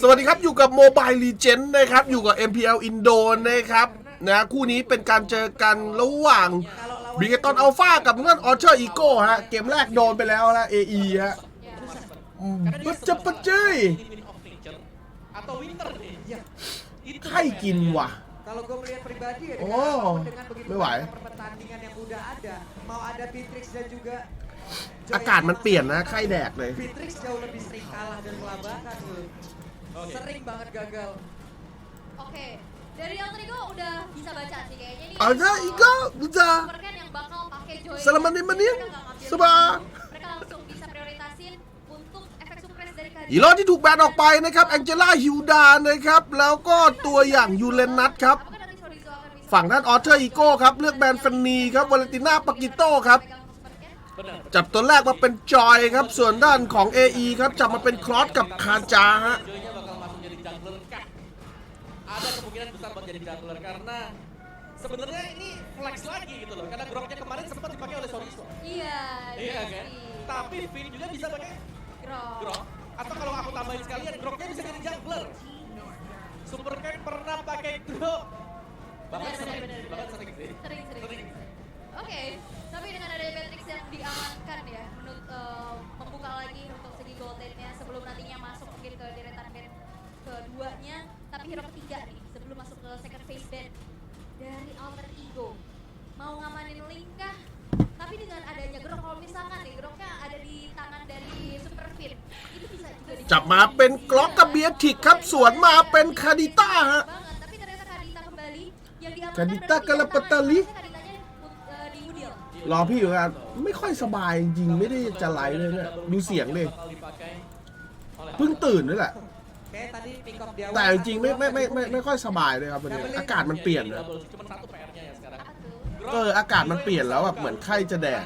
สวัสดีครับ อยู่กับโมบายลีเจนนะครับอยู่กับ MPL Indo นะครับนะคู่นี้เป็นการเจอกันระหว่างบิเกตอนอัลฟากับเงื่อนออเชอร์อีโก้ฮะ เกมแรกโดนไปแล้วละ AE ฮะปัจจัยใครกินวะโอ้ไม่ไหวอากาศมันเปลี่ยนนะ ไข้แดกเลย o k a y Sering banget gagal. Oke. Okay. Dari Alter Ego udah bisa baca sih kayaknya nih. Ada Iga bisa. s u p e r m a yang bakal pakai Joy. Selama t nih menit Coba. Mereka langsung bisa prioritasin untuk efek s u r p r i s e dari k a l i a n Ilo di duk ban ออกไปนะครับแองเจล่าฮิวดานะครับแล้วก็ตัวอย่างยูเลนัทครับ ฝั่งด้านออเทอร์อีโก้ครับเลือกแบนฟันนีครับวาเลนติน่าปากิโต้ครับ จับตัวแรกมาเป็นจอยครับ ส่วนด้านของ AE ครับ จับมาเป็นคลอสกับคาจาฮะ ada kemungkinan besar buat jadi jungler karena sebenarnya ini flex lagi gitu loh karena groknya kemarin sempat dipakai oleh Soriso. Iya, iya. Iya kan? Tapi Finn juga bisa pakai grok. grok. Atau kalau aku tambahin sekalian groknya bisa jadi jungler. Super Cat pernah pakai grok. Bahkan sering, bahkan sering sering. Sering, sering. sering. Oke, okay. tapi dengan adanya Matrix yang diamankan ya, menurut uh, eh, membuka akhir ketiga nih sebelum masuk ke second phase band dari alter ego mau ngamanin link kah tapi dengan adanya gerok kalau misalkan nih geroknya ada di tangan dari Superfit itu bisa juga di- จับมาเป็นกล็อกกับเบียร์ทิกครับสวนมาเป็นคาดิตาฮะ banget tapi ternyata Kadita kembali yang d i k a d i t a b e l a p a t a l i รอพี่อยู่ครับไม่ค่อยสบายจริงไม่ได้จะไหลเลยเนี่ยดูเสียงเลยเพิ่งตื่นด้วยแหละแต่จริงไม่ไม่ไม่ไม่ไม่ค่อยสบายเลยครับวันนี้อากาศมันเปลี่ยนนะเอออากาศมันเปลี่ยนแล้วแบบเหมือนไข้จะแดด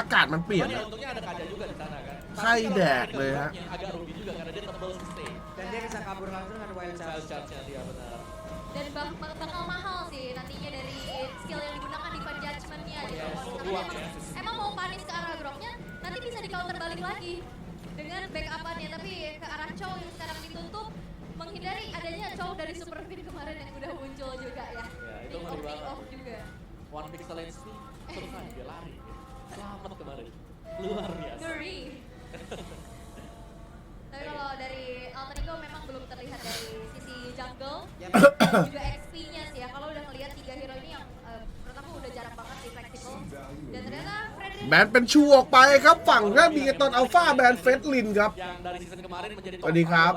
อากาศมันเปลี่ยนไข้แดดเลยฮะแตเด็กก็จะับรันด้งยเวลจ้ามาจ้าง้าจ้าจ้าจ้าจ้าจ้าาจ้าจ้าจ Nah, ke arah grognya nanti bisa di counter balik lagi dengan backupannya tapi ke arah Chow yang sekarang ditutup menghindari adanya Chow dari Super fin kemarin yang udah muncul juga ya. Ya itu off off juga. One Pixel Lensby terus aja dia lari. Selamat kemarin. Luar biasa. Tapi kalau dari Alter Ego memang belum terlihat dari sisi jungle. juga แบนเป็นชูออกไปครับ ฝั่งแรกมีตอนอัลฟาแบนเฟสลินครับสวัสดีครับ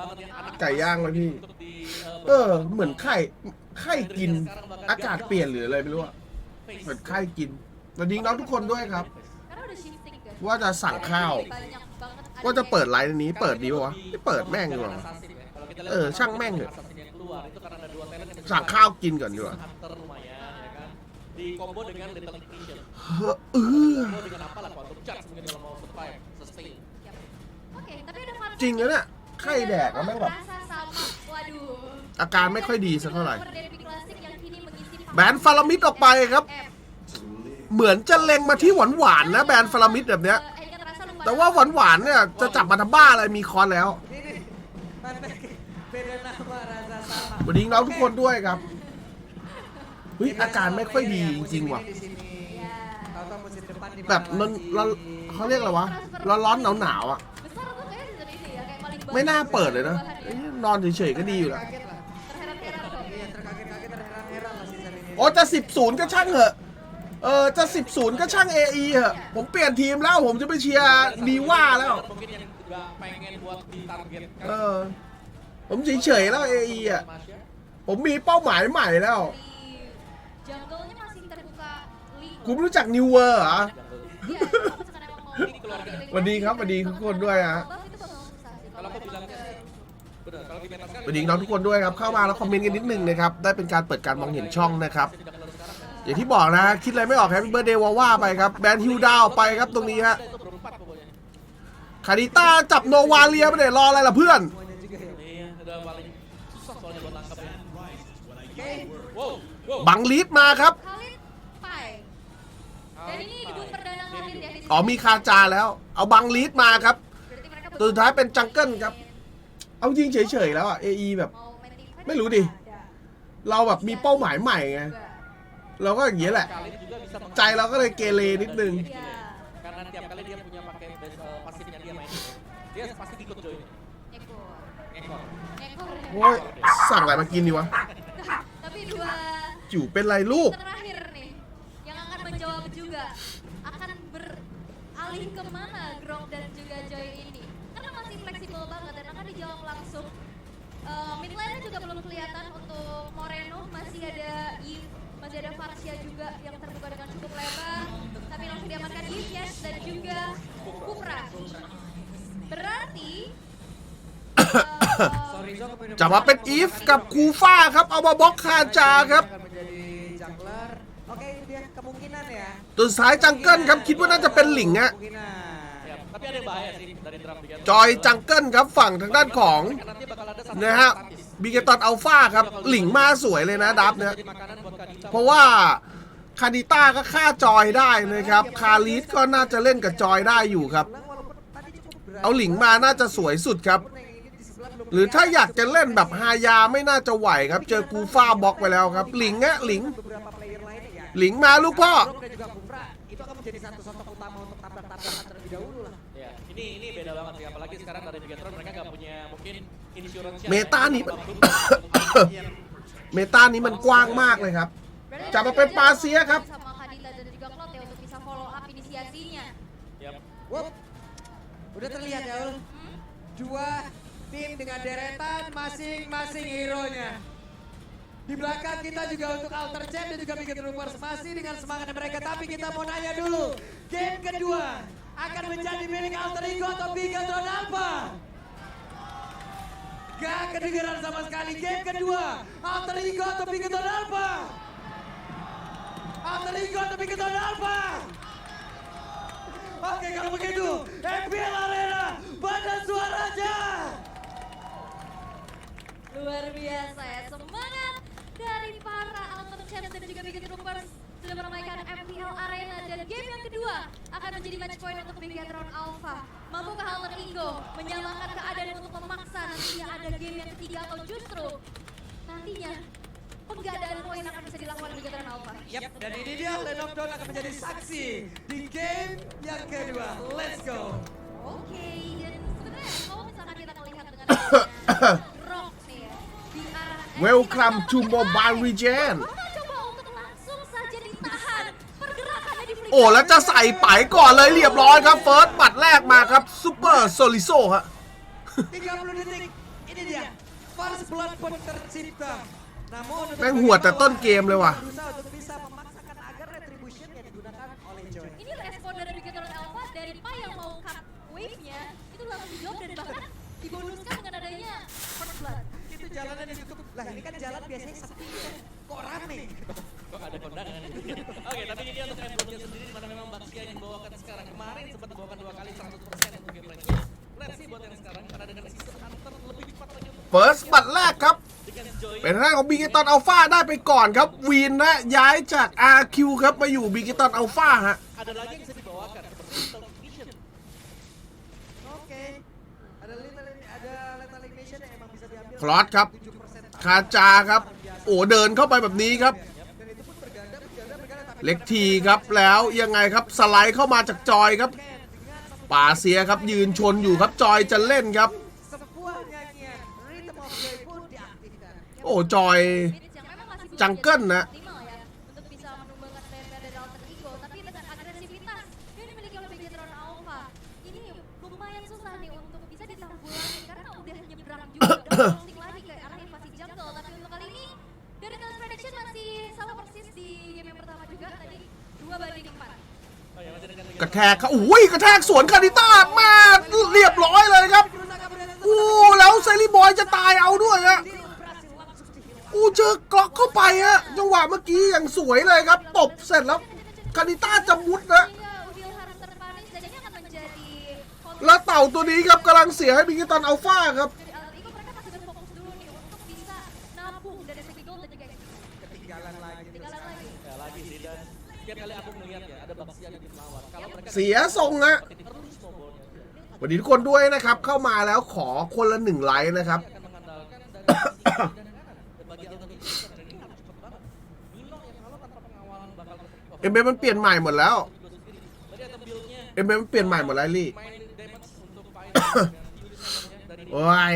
ไก่ย่างเลยพี่ เออ เหมือนไข่ไข่กิน อากาศเปลี่ยนหรืออะไรไม่รู้อะเหมือนไข่กินสวัสดีน้องทุกคนด้วยครับ ว่าจะสั่งข้าวว่าจะเปิดไลน์นี้เปิดดีวะไม่เปิดแม่งดีกว่าเออ ช่างแม่งเถอะสั่งข้าวกินก่อนดีกว่าจริงเลย d ะไข้แดกแล้วแม่งแบบอาการไม่ค่อยดีสักเท่าไหร่แบนฟารามิดออกไปครับ เหมือนจะเล็งมาที่หวานหวานนะ แบนฟารามิดแบบเนี้ย แต่ว่าหวานหวานเนี่ยจะจับมาทำบ้าอะไรมีคอนแล้วบดนนี้เราทุกคนด้วยครับฮ้ยอาการไม่ค่อยดีจริงๆว่ะแบบนอนร้อนเขาเรียกอะไรวะร้อนร้อนหนาวหนาวอ่ะ ไม่น่าเปิดเลยนะ นอนเฉยๆก็ดีอยู่ละโอ้จะสิบศูนย์ก็ช่างเหอะเออจะสิบศูนย์ก็ช่างเอไอเหอะผมเปลี่ยนทีมแล้ว ผมจะไปเชียร์ดีว่าแล้วเออผมเฉยๆแล้วเอไออ่ะ ผมมีเป้าหมายใหม่แล้วกูรู้จักนิวเวอร์อ b u วันดีครับวันดีทุกคนด้วยฮะวันดีน้องทุกคนด้วยครับ เข้ามาแล้วคอมเมนต์กันนิดนึงนะครับ ได้เป็นการเปิดการมองเห็นช่องนะครับ อย่างที่บอกนะ คิดอะไรไม่ออกแฮปปี้เบอร์เดย์วาว่าไปครับ แบนฮิวดาวไปครับตรงนี้ฮะคาริต้าจับโนวาเลียไปเดี๋ยวรออะไรล่ะเพื่อนบังลีดมาครับ อ๋อมีคาจาแล้ว เอาบังลีดมาครับตัวสุดท้ายเป็นจังเกิลครับ เอาจิงเฉยๆแล้วอะ AE แบบ ไม่รู้ดิ เราแบบมีเป้าหมายใหม่ไง เราก็อย่างเงี้ยแหละ ใจเราก็เลยเกเรนิดนึงโอ้ย สั่งอะไรมากินดีวะ Ju, เป็นไรลูก terakhir nih yang akan menjawab juga akan beralih kemana dan juga Joy ini ada Farsia juga yang terbuka dengan cukup lebar tapi langsung diamankan Yves dan juga Kupra berarti eh, จะมาเป็นอีฟกับคูฟ้าครับ เอามาบล็อกคาจาครับตัวสายจังเกิลครับคิดว่าน่าจะเป็นหลิงอะจอยจังเกิลครับ ฝั่งทางด้านของนะฮะบีเกตันอัลฟาครับหลิงมาสวยเลยนะดับเนี่ยเพราะว่าคานิต้าก็ฆ่าจอยได้นะครับ คาลิสก็น่าจะเล่นกับจอยได้อยู่ครับ เอาหลิงมาน่าจะสวยสุดครับหรือถ้าอยากจะเล่นแบบฮายาไม่น่าจะไหวครับ เจอกูฟ้าบล็อกไปแล้วครับหลิงเงี้ยหลิง หลิงมาลูกพ่อเมตานี้เมตานี้มันกว้างมากเลยครับ จะมาเป็นปาเซียครับเดดอเเยย่าีว tim dengan deretan masing-masing hero-nya. Di belakang kita juga untuk Alter Chat dan juga bikin Troopers masih dengan semangat mereka. Tapi kita mau nanya dulu, game kedua akan menjadi milik Alter Ego atau Big apa? Gak kedengeran sama sekali. Game kedua, Alter Ego atau Big apa? Alter Ego atau Big apa? Oke kalau begitu, MPL Arena, Banda Suara. luar biasa ya. Semangat dari para alat Champs dan juga Bigot Troopers sudah meramaikan MPL Arena dan game yang kedua akan menjadi match point untuk Bigatron Alpha. Mampukah Alter Ego menyamakan keadaan untuk memaksa nantinya ada game yang ketiga atau justru nantinya penggadaan poin akan bisa dilakukan Bigatron Alpha. Yap, dan ini dia Lenokdon akan menjadi saksi di game yang kedua. Let's go! Oke, okay, dan sebenarnya kalau misalkan kita melihat dengan Welcome to Mobile Regen โอ้แล้วจะใส่ไปก่อนเลยเรียบร้อยครับเฟิร์สปัดแรกมาครับซูเปอร์โซลิโซฮะแม่งหัวแต่ต้นเกมเลยว่ะเ jalanan di y o u t u b Lah ini kan jalan biasanya sepi k o k rame? Kok ada kondangan Oke, tapi ini untuk a Embronya sendiri di mana memang Baksia yang d i bawakan sekarang. Kemarin sempat d i bawakan dua kali 100% untuk game p l a i n y a Let's see buat yang sekarang karena dengan sistem hunter lebih cepat lagi. First บัตรแรกครับ เป็นหน้าของบีกิตอนอัลฟาได้ไปก่อนครับวีนนะย้ายจาก RQ ครับมาอยู่บีกิตอนอัลฟาฮะคลอสครับคาจาครับ โอ้เดินเข้าไปแบบนี้ครับ เล็กทีครับแล้วยังไงครับสไลด์เข้ามาจากจอยครับ ป่าเสียครับ ยืนชนอยู่ครับจอยจะเล่นครับ โอ้จอยจังเกิลนะกระแทกเขาอุ้ย กระแทกสวนคาริต้ามาเรียบร้อยเลยครับ อู้แล้วเซรีบอยจะตายเอาด้วยฮะ อู้เจอกาะอกเข้าไปฮะ จังหวะเมื่อกี้อย่างสวยเลยครับ ตบเสร็จแล้วคาริต้าจะมุดนะ แล้วเต่าตัวนี้ครับกำลังเสียให้บิงตันอัลฟาครับเสียทรงฮะวันนี้ทุกคนด้วยนะครับ เข้ามาแล้วขอคนละหนึ่งไลค์นะครับ เอ็มเบมันเปลี่ยนใหม่หมดแล้ว เอ็มเบมันเปลี่ยนใหม่หมดแล้วลี่โอ้ย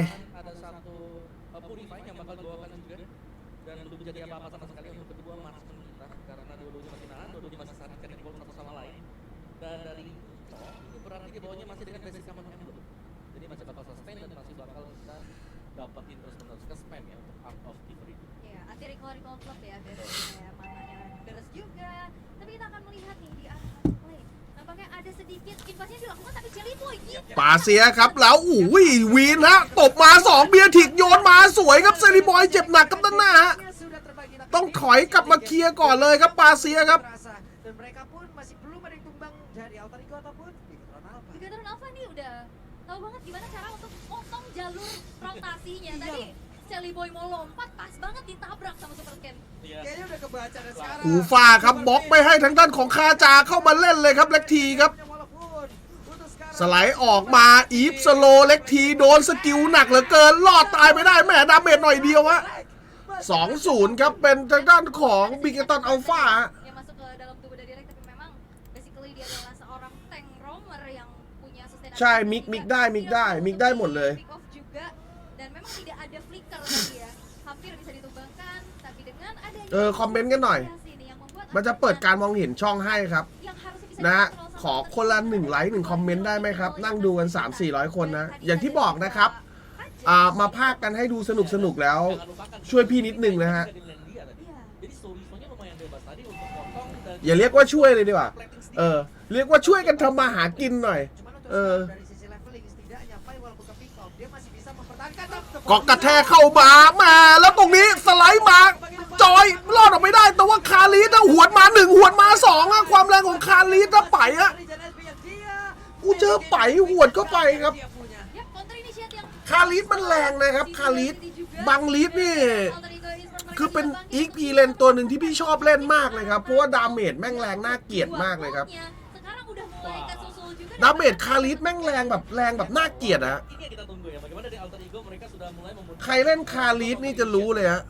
ปาเสียครับแล้วอุ้ย วีนฮะตบมา 2 เบียร์ถิกโยนมาสวยครับ เซริบอยเจ็บหนักกับต้นหน้าฮะต้องถอยกลับมาเคลียร์ก่อนเลยครับ ปาเซียครับ t ูฟ u าครับบล็อกไม่ให้ทางด้านของคาจาเข้ามาเล่นเลยครับเล็กทีครับสไลด์ ออกมา อีฟสโล เล็กที โดนสกิลหนักเหลือเกินรอดตายไม่ได้แหมดาเมจหน่อยเดียวอะ2-0ครับเป็นทางด้านของบิกตันอัลฟาใช่มิกมิกได้ มิกได้ มิกได้หมดเลยเออคอมเมนต์กันหน่อย มันจะเปิดการมองเห็นช่องให้ครับ นะขอคนละหนึ่งไลค์หนึ่งคอมเมนต์ได้ไหมครับ นั่งดูกัน 3 4 0 0 คนนะ อย่างที่บอกนะครับ มาภาคกันให้ดูสนุกสนุกแล้วช่วยพี่นิดหนึ่งนะฮะ อย่าเรียกว่าช่วยเลยดีกว่า เออ เรียกว่าช่วยกันทำมาหากินหน่อย เออกอกกระแทกเข้ามามาแล้วตรงนี้สไลด์มาจอยรอดออกไม่ได้ แต่ว่าคาริสหวดมาหนึ่งหวดมาสองอะความแรงของคาริสอะไปอะกูเจอไปหวดก็ไปครับ คาริสมันแรงนะครับ คาริสบางลีสนี่คือเป็นอีกพีเลนตัวหนึ่งที่พี่ชอบเล่นมากเลยครับเพราะว่าดาเมจแม่งแรงน่าเกลียดมากเลยครับดาเมจคาริสแม่งแรงแบบแรงแบบน่าเกลียดอะใครเล่นคาริสนี่จะรู้เลยฮะ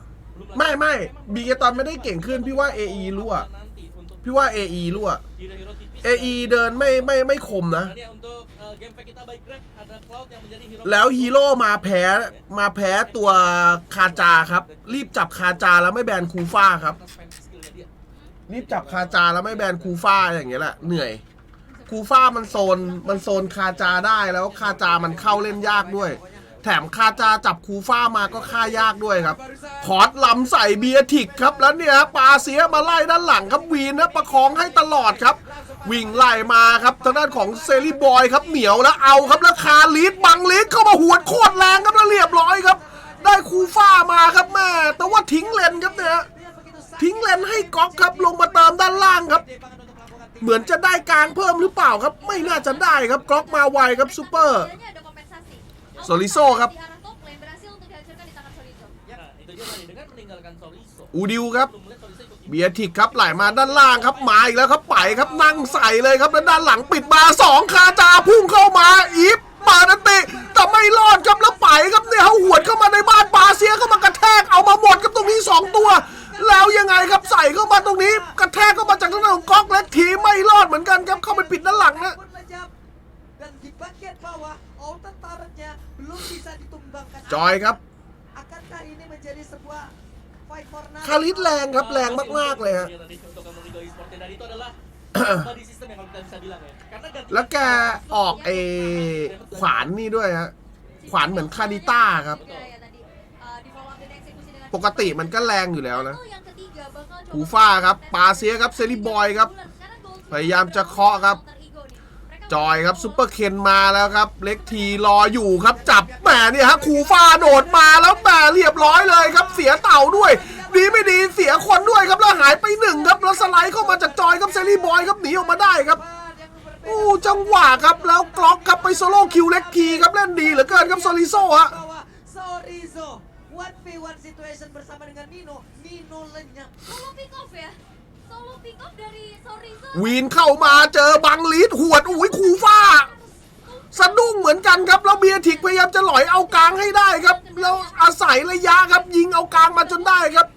ไม่ไม่บีเกตอนไม่ได้เก่งขึ้นพี่ว่า AE รั่วพี่ว่า AE รั่ว AE เดินไม่ไม่ไม่คมนะ แล้วฮีโร่มาแพ้มาแพ้ตัวคาจาครับ รีบจับคาจาแล้วไม่แบนคูฟ้าครับรีบจับคาจาแล้วไม่แบนคูฟ้าอย่างเงี้ยแหละเหนื่อยคูฟ้ามันโซนมันโซนคาจาได้แล้วคาจามันเข้าเล่นยากด้วยแถมคาจาจับคูฟ้ามาก็ฆ่ายากด้วยครับคอร์ดลำใส่เบียติกครับแล้วเนี่ยปาเสียมาไล่ด้านหลังครับวีนนะประคองให้ตลอดครับ วิ่งไล่มาครับทางด้านของเซรีบอยครับเหนียวแล้วเอาครับแล้วคาลีดบังลีดเข้ามาหวดโคตรแรงครับแล้วเรียบร้อยครับ ได้คูฟ้ามาครับแม่แต่ว่าทิ้งเลนครับเนี่ยทิ้งเลนให้ก๊อกครับลงมาตามด้านล่างครับ เหมือนจะได้กลางเพิ่มหรือเปล่าครับ ไม่น่าจะได้ครับก๊อกมาไวครับซูเปอร์โซลิโซครับอูดิวครับเบียทิกครับไหลมาด้านล่างครับมาอีกแล้วครับไปครับนั่งใส่เลยครับแล้วด้านหลังปิดมาสองคาจาพุ่งเข้ามาอีฟปานเตะแต่ไม่รอดครับแล้วไปครับเนี่ยเขาหวดเข้ามาในบ้านปาเซียเข้ามากระแทกเอามาหมดครับตรงนี้2ตัว แล้วยังไงครับใส่เข้ามาตรงนี้กระแทกเข้ามาจากทางด้านของก๊อกและทีไม่รอดเหมือนกันครับเข้าไปปิดด้านหลังนะจอยครับคาริสแรงครับ แรงมากๆเลยฮะแล้วแกออกไอขวานนี่ด้วยฮะ ขวานเหมือนคาริต้าครับ ปกติมันก็แรงอยู่แล้วนะหูฟ้าครับ ปาเซียครับ เซริบอยครับ พยายามจะเคาะครับจอยครับซุปเปอร์เคนมาแล้วครับเล็กทีรออยู่ครับจับแหมเนี่ยฮะคูฟ้าโดดมาแล้วแหมเรียบร้อยเลยครับเสียเต่าด้วย ดีไม่ดีเสียคนด้วยครับแล้วหายไปหนึ่งครับแล้วสไลด์เข้ามาจากจอยครับเซรีบอยครับหนีออกมาได้ครับโอ้จังหวะครับแล้วกล็อกครับไปโซโล่คิวเล็กทีครับเล่นดีเหลือเกินครับโซลิโซฮะ one v one วีนเข้ามาเจอบังลีดหวดอุ้ยคูฟ้าสะดุ้งเหมือนกันครับแล้วเบียทิกพยายามจะหลอยเอากลางให้ได้ครับแล้วอาศัยระยะครับยิงเอากลางมาจนได้ครับ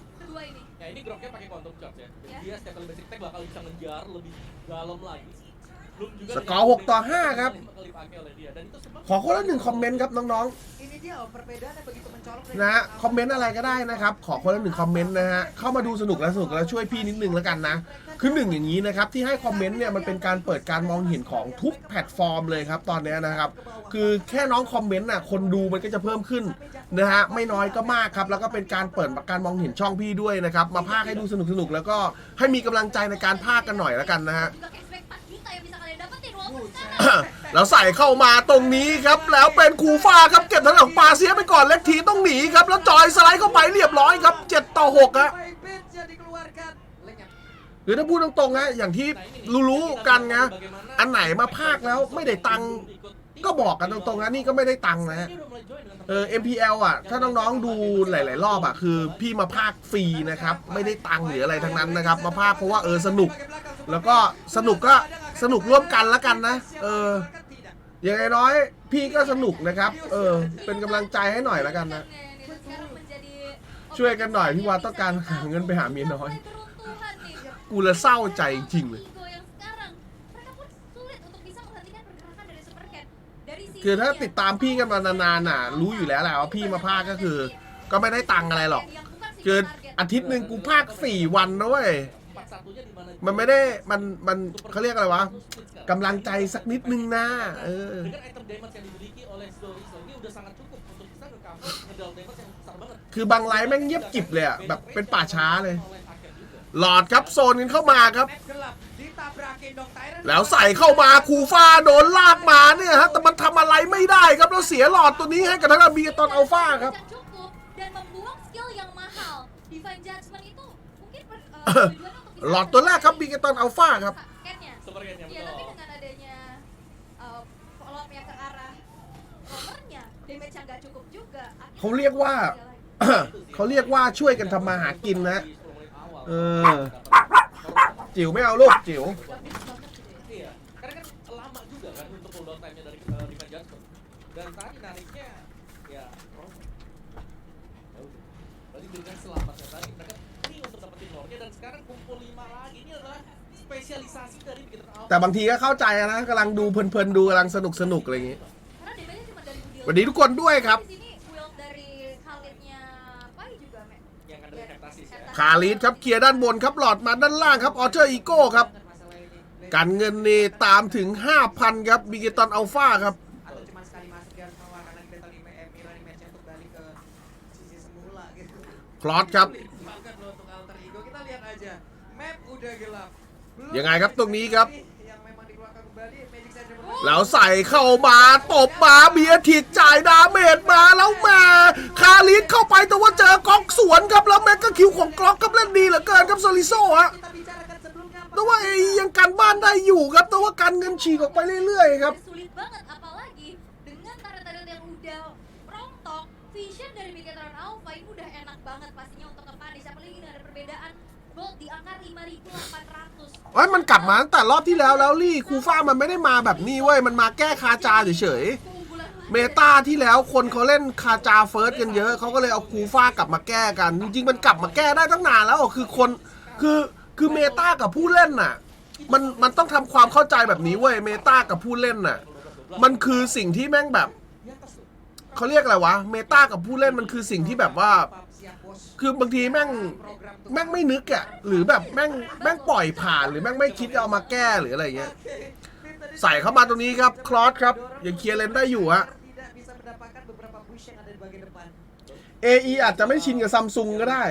เสกอร์6ต่อ5ครับ ขอคนละหนึ่งคอมเมนต์ครับน้องๆ นะฮะคอมเมนต์อะไรก็ได้นะครับ ขอคนละหนึ่งคอมเมนต์นะฮะเข้ามาดูสนุกและสนุกแล้วช่วยพี่นิดนึงแล้วกันนะคือหนึ่งอย่างนี้นะครับ ที่ให้คอมเมนต์เนี่ยมันเป็นการเปิดการมองเห็นของทุกแพลตฟอร์ม เลยครับ ตอนเนี้ยนะครับ คือแค่น้องคอมเมนต์น่ะคนดูมันก็จะเพิ่มขึ้นนะฮะไม่น้อยก็มากครับแล้วก็เป็นการเปิดการมองเห็นช่องพี่ด้วยนะครับ มาพากให้ดูสนุกสนุกแล้วก็ให้มีกำลังใจในการพากกันหน่อยแล้วกันนะฮะแล้วใส่เข้ามาตรงนี้ครับ แล้วเป็นคูฟ้าครับเก็บทางลองปาเสียไปก่อนเล็กทีต้องหนีครับแล้วจอยสไลด์เข้าไปเรียบร้อยครับ7ต่อ6ฮะหรือถ้าพูดตรงๆนะอย่างที่รู้ๆกันนะอันไหนมาภาคแล้วไม่ได้ตังค์ก็บอกกันตรงๆนะนี่ก็ไม่ได้ตังค์นะเออ MPL อ่ะถ้าน้องๆดูหลายๆรอบอ่ะคือพี่มาภาคฟรีนะครับไม่ได้ตังค์หรืออะไรทั้งนั้นนะครับมาภาคเพราะว่าเออสนุก แล้วก็สนุกก็สนุกร่วมกันละกันนะ เออ อย่างน้อย พี่ก็สนุกนะครับ เออ เป็นกำลังใจให้หน่อยละกันนะ ช่วยกันหน่อยพี่วาต้องการหาเงินไปหาเมียน้อย กูละเศร้าใจจริงเลย คือถ้าติดตามพี่กันมานานๆน่ะ รู้อยู่แล้วแหละว่าพี่มาภาคก็คือ ก็ไม่ได้ตังค์อะไรหรอก คือ อาทิตย์หนึ่งกูภาคสี่วันนะเว้ยมันไม่ได้มันมันเขาเรียกอะไร วะ กำลังใจสักนิดนึงนะ เออ คือบางไลน์แม่งเงียบกิบเลยอะแบบเป็นป่าช้าเลย หลอดครับโซนกันเข้ามาครับ แล้วใส่เข้ามาคูฟ้าโดนลากมาเนี่ยฮะ แต่มันทำอะไรไม่ได้ครับ แล้วเสียหลอดตัวนี้ให้กับทั้งอาบีตอนอัลฟาครับ d หลอดตัวแรกครับมีกตอนอัลฟาครับ เขาเรียกว่า เขาเรียกว่า ช่วยกันทำมาหากินนะจิ๋วไม่เอาลูกจิ๋วเแต่บางทีก็เข้าใจนะกำลังดูเพลินๆ ดูกำลังสนุกๆอะไรอย่างงี้วันนี้ทุกคนด้วยครับคาลิสครับเคลียร์ด้านบนครับ หลอดมาด้านล่างครับ ออเทอร์อีโก้ครับการเงินนี่ ตามถึง5,000ครับบิเกตันอัลฟาครับคลอดครับยังไงครับตรงนี้ครับแล้วใส่เข้ามาตบมาเบียทิดจ่ายดาเมจมาแล้วแม่คาลิสเข้าไปแต่ว่าเจอกองสวนครับแล้วแม็กก็คิวของกล็อกกับเล่นดีเหลือเกินครับซอลิโซฮะแต่ว่าเอยังกันบ้านได้อยู่ครับแต่ว่ากันเงินฉีกออกไปเรื่อยๆครับ v เอ้ยมันกลับมาตั้งแต่รอบที่แล้วแล้วลี่คูฟ้ามันไม่ได้มาแบบนี้เว้ยมันมาแก้คาจาเฉยเมตาที่แล้วคนเขาเล่นคาจาเฟิร์สกันเยอะเขาก็เลยเอาคูฟ้ากลับมาแก้กัน จริงๆมันกลับมาแก้ได้ตั้งนานแล้วคือคนคือคือเมตากับผู้เล่นน่ะมันมันต้องทำความเข้าใจแบบนี้เว้ยเมตากับผู้เล่นน่ะ มันคือสิ่งที่แม่งแบบเขาเรียกอะไรวะเมตากับผู้เล่นมันคือสิ่งที่แบบว่าคือบางทีแม่งแม่งไม่นึกอะหรือแบบแม่งแม่งปล่อยผ่าน หรือแม่งไม่คิดจะเอามาแก้หรืออะไรเงี้ยใส่เข้ามาตรงนี้ครับคลอสครับยังเคลียร์เลนได้อยู่ฮะ AE อาจจะไม่ชินกับซัมซุงก็ได้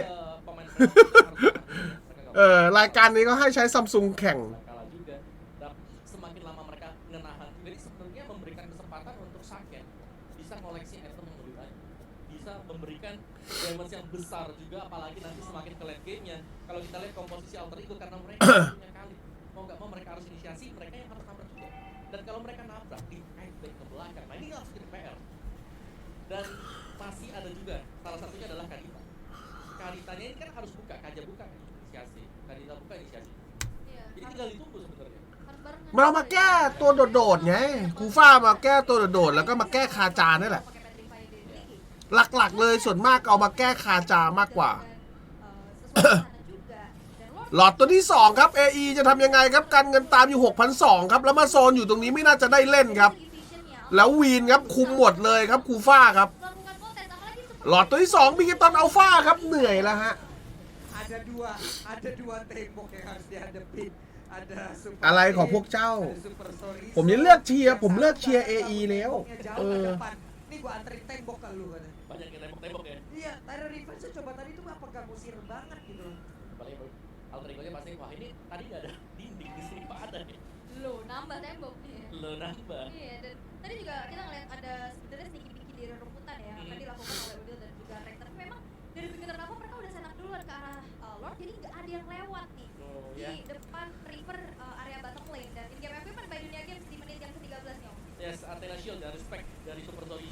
เออรายการนี้ก็ให้ใช้ซัมซุงแข่งเ damage yang besar juga apalagi nanti semakin ke late game-nya kalau kita lihat komposisi alter ego karena mereka punya kali mau nggak mau mereka harus inisiasi mereka yang harus nabrak juga dan kalau mereka nabrak di back ke belakang nah ini harus jadi PR dan masih ada juga salah satunya adalah Kadita Kaditanya ini kan harus buka kaja buka kan inisiasi Kadita buka inisiasi iya, jadi tinggal ditunggu sebenarnya เรามาแก้ตัวโดดๆไงคูฟ่ามาแก้ตัวโดดๆแล้วก็มาแก้คาจานนี่แหละหลักๆ เลยส่วนมากเอามาแก้คาจามากกว่าหลอดตัวที่2ครับ AE จะทำยังไงครับการเงินตามอยู่6,002ครับ แล้วมาโซนอยู่ตรงนี้ไม่น่าจะได้เล่นครับ แล้ววีนครับคุมหมดเลยครับคูฟ้าครับหลอดตัวที่ 2 มีกิตอนอัลฟาครับเหนื่อยแล้วฮะอะไรของพวกเจ้า ผมยังเลือกเชียร์ผมเลือกเชียร์ AE แล้วเออ jangan ketembak tembok ya iya Tyler Revenge coba tadi tuh apakah musir banget gitu paling alter ego-nya pasti wah ini tadi nggak ada dinding di sini pak ada nih lo nambah tembok nih ya. lo nambah iya dan tadi juga kita ngeliat ada sebenarnya sedikit sedikit di rerumputan ya hmm. kan dilakukan oleh Will dan juga Rex. tapi memang dari pikiran apa mereka udah senak duluan ke arah uh, Lord jadi nggak ada yang lewat nih oh, di iya. depan River uh, area bottom lane dan in game MVP by dunia games di menit yang ke-13 nyong yes Athena Shield dan respect dari Super Zone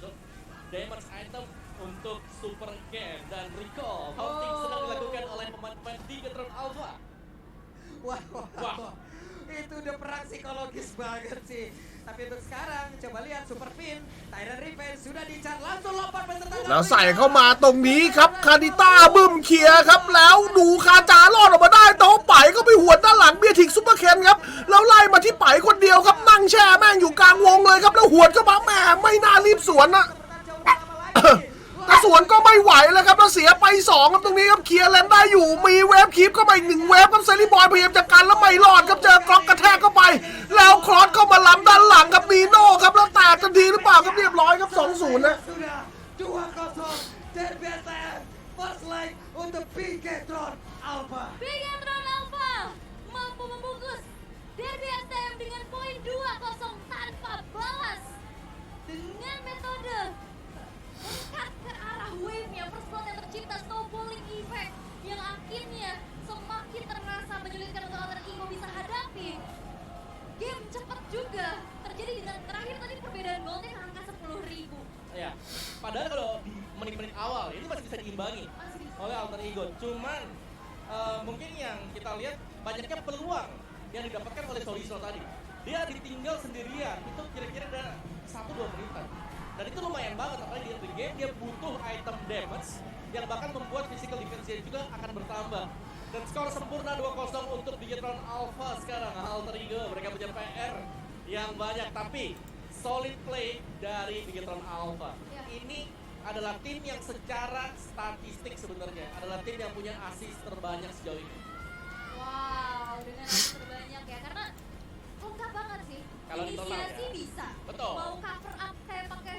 Damage item untuk Super Game dan Rico. Counting oh. sedang dilakukan oleh pemain-pemain d i g e t r o n Alpha. Wah, wah, wah. wah. Itu udah perang psikologis banget sih. Tapi untuk sekarang, coba lihat Super Pin, Tyrant Revenge sudah dicat langsung lompat peserta. แ a ้วใส่เข้ามาตรงนี้ครับคานิต้าบึ้มเ a ลีย l ์ค u ั u แล้ a ดูคาจารอดออกมาได้โต๊ะไปก็ไปหัวด้านหลังเบียร์ทิกซุปเปอร์เคนครับแล้วไล่มาที่ไปคนเดียวครับนั่งแช่แม่งอยู่กลางวงเลยครับแล้วหัวดเข้ามาแม่งไม่น่ารีบสวนนะสวนก็ไม่ไหว แล้วครับแล้วเสียไป2ครับตรงนี้ครับเคลียร์แลนได้อยู่มีเวฟคีปเข้ามาอีกหนึ่งเวฟครับเซรีบอยพยายามจัการแล้วไม่รอดครับเจอกรอกกระแทกเข้าไป แล้วครอสเข้ามาล้ำด้านหลังครับมีโน่ครับ แล้วแตกทันทีหรือเปล่าครับเรียบร้อยครับ2องศูนย์นะ i g ิ t 2-0 dengan metode meningkat ke arah wave-nya first blood yang tercipta snowballing effect yang akhirnya semakin terasa menyulitkan untuk Alter Ego bisa hadapi game cepat juga terjadi di terakhir tadi perbedaan goldnya angka sepuluh ribu ya padahal kalau di menit-menit awal ini masih bisa diimbangi masih oleh Alter Ego cuman uh, mungkin yang kita lihat banyaknya peluang yang didapatkan oleh Soliso tadi dia ditinggal sendirian itu kira-kira ada satu dua menit dan itu lumayan banget, apalagi di early game dia butuh item damage yang bahkan membuat physical defense dia juga akan bertambah. Dan skor sempurna 2-0 untuk Digitron Alpha sekarang, hal Ego. Mereka punya PR yang banyak, tapi solid play dari Digitron Alpha. Iya. Ini adalah tim yang secara statistik sebenarnya adalah tim yang punya assist terbanyak sejauh ini. Wow, dengan assist terbanyak ya, karena lengkap banget sih. Kalau inisiasi ya. bisa. Betul. Mau cover up kayak pakai